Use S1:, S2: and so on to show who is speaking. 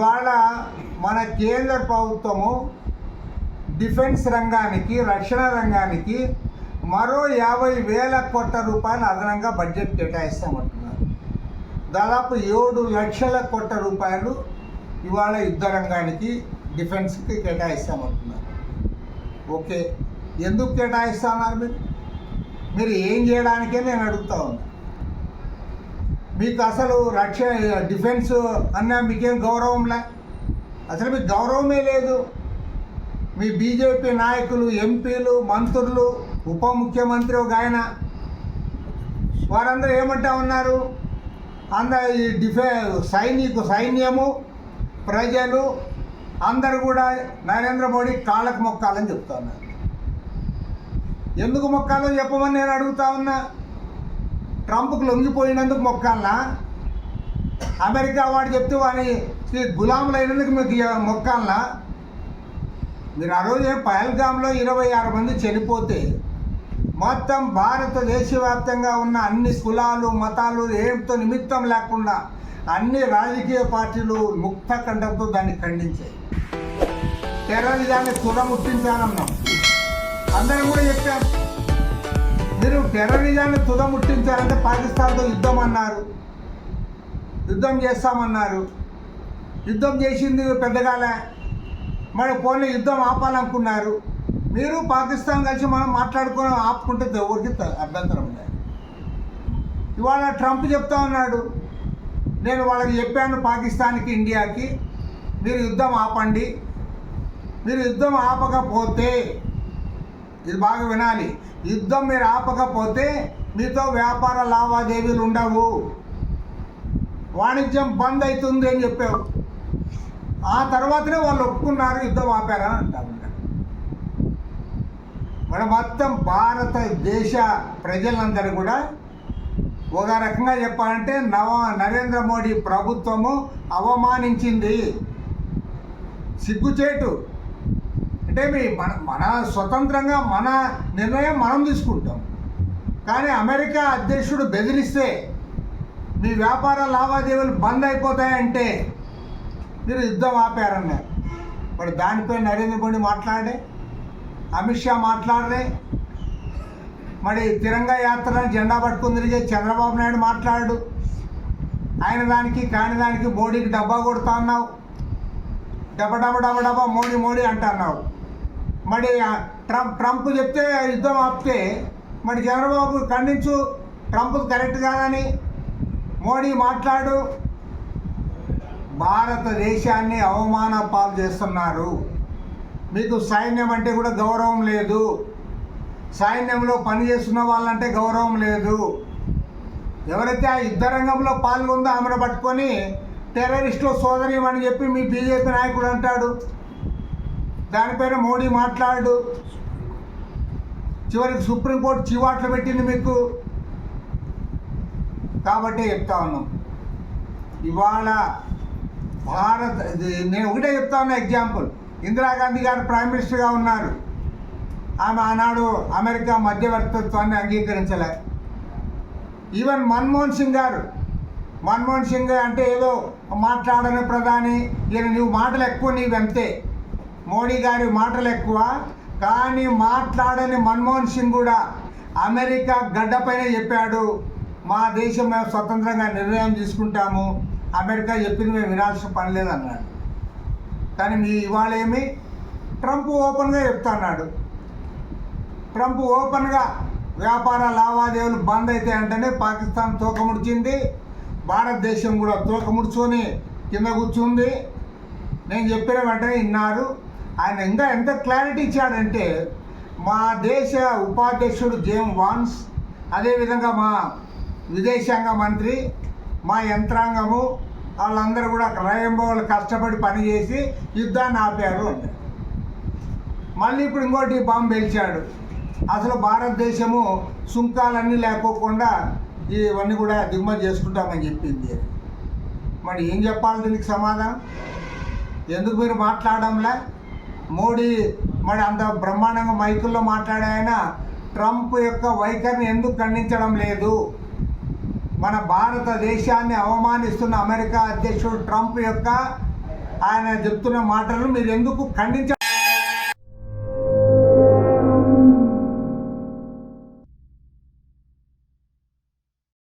S1: ఇవాళ మన కేంద్ర ప్రభుత్వము డిఫెన్స్ రంగానికి రక్షణ రంగానికి మరో యాభై వేల కోట్ల రూపాయలు అదనంగా బడ్జెట్ కేటాయిస్తామంటున్నారు. దాదాపు ఏడు లక్షల కోట్ల రూపాయలు ఇవాళ యుద్ధ రంగానికి డిఫెన్స్కి కేటాయిస్తామంటున్నారు. ఓకే. ఎందుకు కేటాయిస్తున్నారు మీరు? మీరు ఏం చేయడానికే నేను అడుగుతా ఉన్నా. మీకు అసలు రక్ష డిఫెన్స్ అన్న మీకేం గౌరవంలే? అసలు మీకు గౌరవమే లేదు. మీ బీజేపీ నాయకులు ఎంపీలు మంత్రులు ఉప ముఖ్యమంత్రి ఒక ఆయన. వారందరూ ఏమంటా ఉన్నారు? అందరు ఈ డిఫె సైనికు సైన్యము ప్రజలు అందరు కూడా నరేంద్ర మోడీ కాళ్ళకు మొక్కాలని చెప్తున్నారు ఎందుకు మొక్కాలో చెప్పమని నేను అడుగుతా ఉన్నా? ట్రంప్కు లొంగిపోయినందుకు మొక్కాలనా అమెరికా వాడు చెప్తే వాని గులాములైనందుకు మీకు ఇక మొక్కాలనా మీరు ఆ రోజు పహల్గామ్లో ఇరవై ఆరు మంది చనిపోతే మొత్తం భారతదేశవ్యాప్తంగా ఉన్న అన్ని కులాలు మతాలు ఏమితో నిమిత్తం లేకుండా అన్ని రాజకీయ పార్టీలు ముక్త కంఠంతో దాన్ని ఖండించాయి. టెర్రరిజాన్ని తుదముట్టించానన్నాం అందరం కూడా చెప్పారు. మీరు టెర్రరిజాన్ని తుదముట్టించారంటే పాకిస్తాన్తో యుద్ధం అన్నారు. యుద్ధం చేస్తామన్నారు. యుద్ధం చేసింది పెద్దగాలే మరి పోనీ యుద్ధం ఆపాలనుకున్నారు. మీరు పాకిస్తాన్ కలిసి మనం మాట్లాడుకొని ఆపుకుంటే ఎవరికి త- అభ్యంతరం లేదు. ఇవాళ ట్రంప్ చెప్తా ఉన్నాడు. నేను వాళ్ళకి చెప్పాను పాకిస్తాన్కి ఇండియాకి. మీరు యుద్ధం ఆపండి. మీరు యుద్ధం ఆపకపోతే ఇది బాగా వినాలి. యుద్ధం మీరు ఆపకపోతే మీతో వ్యాపార లావాదేవీలు ఉండవు. వాణిజ్యం బంద్ అవుతుంది అని చెప్పావు. ఆ తర్వాతనే వాళ్ళు ఒప్పుకున్నారు యుద్ధం ఆపారని అంటారు మన మొత్తం భారతదేశ ప్రజలందరూ కూడా ఒక రకంగా చెప్పాలంటే నవ నరేంద్ర మోడీ ప్రభుత్వము అవమానించింది. సిగ్గుచేటు. అంటే మీ మన మన స్వతంత్రంగా మన నిర్ణయం మనం తీసుకుంటాం. కానీ అమెరికా అధ్యక్షుడు బెదిరిస్తే మీ వ్యాపార లావాదేవీలు బంద్ అయిపోతాయంటే మీరు యుద్ధం ఆపారన్నారు. మరి దానిపై నరేంద్ర మోడీ మాట్లాడే అమిత్ షా మాట్లాడరే మరి తిరంగా యాత్ర జెండా పట్టుకుని తిరిగే చంద్రబాబు నాయుడు మాట్లాడు. ఆయన దానికి కాని దానికి మోడీకి డబ్బా కొడుతా అన్నావు. డబ్బా డబ్బా డబ్బా డబ్బా మోడీ మోడీ అంటున్నావు మరి ట్రంప్ ట్రంప్ చెప్తే యుద్ధం ఆపితే మరి చంద్రబాబు ఖండించు ట్రంప్ కరెక్ట్ కాదని మోడీ మాట్లాడు. భారతదేశాన్ని అవమాన పాలు చేస్తున్నారు. మీకు సైన్యం అంటే కూడా గౌరవం లేదు. సైన్యంలో పనిచేస్తున్న వాళ్ళంటే గౌరవం లేదు. ఎవరైతే ఆ యుద్ధ రంగంలో పాల్గొందో ఆమెను పట్టుకొని టెర్రరిస్టు సోదరి అని చెప్పి మీ బీజేపీ నాయకుడు అంటాడు. దానిపైన మోడీ మాట్లాడు. చివరికి సుప్రీంకోర్టు చివాట్లు పెట్టింది మీకు. కాబట్టి చెప్తా ఉన్నాం. ఇవాళ భారత్ నేను ఒకటే చెప్తా ఉన్నా ఎగ్జాంపుల్. ఇందిరాగాంధీ గారు ప్రైమ్ మినిస్టర్గా ఉన్నారు. ఆమె ఆనాడు అమెరికా మధ్యవర్తిత్వాన్ని అంగీకరించలే. ఈవెన్ మన్మోహన్ సింగ్ గారు మన్మోహన్ సింగ్ అంటే ఏదో మాట్లాడని ప్రధాని ఈయన నువ్వు మాటలు ఎక్కువ నీవు అంతే మోడీ గారి మాటలు ఎక్కువ కానీ మాట్లాడని మన్మోహన్ సింగ్ కూడా అమెరికా గడ్డపైన చెప్పాడు. మా దేశం మేము స్వతంత్రంగా నిర్ణయం తీసుకుంటాము. అమెరికా చెప్పింది మేము వినాల్సిన పని లేదన్నాడు. కానీ మీ ఇవాళ ఏమి? ట్రంప్ ఓపెన్గా చెప్తున్నాడు. ట్రంప్ ఓపెన్గా వ్యాపార లావాదేవీలు బంద్ అయితే అంటేనే పాకిస్తాన్ తోకముడిచింది. భారతదేశం కూడా తోకముడుచుకొని కింద కూర్చుంది. నేను చెప్పిన వెంటనే విన్నారు. ఆయన ఇంకా ఎంత క్లారిటీ ఇచ్చాడంటే మా దేశ ఉపాధ్యక్షుడు జేమ్ వాన్స్ అదేవిధంగా మా విదేశాంగ మంత్రి మా యంత్రాంగము వాళ్ళందరూ కూడా రయంబోలు కష్టపడి పనిచేసి యుద్ధాన్ని ఆపారు. మళ్ళీ ఇప్పుడు ఇంకోటి బాంబు పేల్చాడు. అసలు భారతదేశము సుంకాలన్నీ లేకోకుండా ఇవన్నీ కూడా దిగుమతి చేసుకుంటామని చెప్పింది. మరి ఏం చెప్పాలి దీనికి సమాధానం? ఎందుకు మీరు మాట్లాడడంలే? మోడీ మరి అంత బ్రహ్మాండంగా మైకుల్లో మాట్లాడే ఆయన ట్రంప్ యొక్క వైఖరిని ఎందుకు ఖండించడం లేదు? మన భారతదేశాన్ని అవమానిస్తున్న అమెరికా అధ్యక్షుడు ట్రంప్ యొక్క ఆయన చెప్తున్న మాటలను మీరు ఎందుకు ఖండించ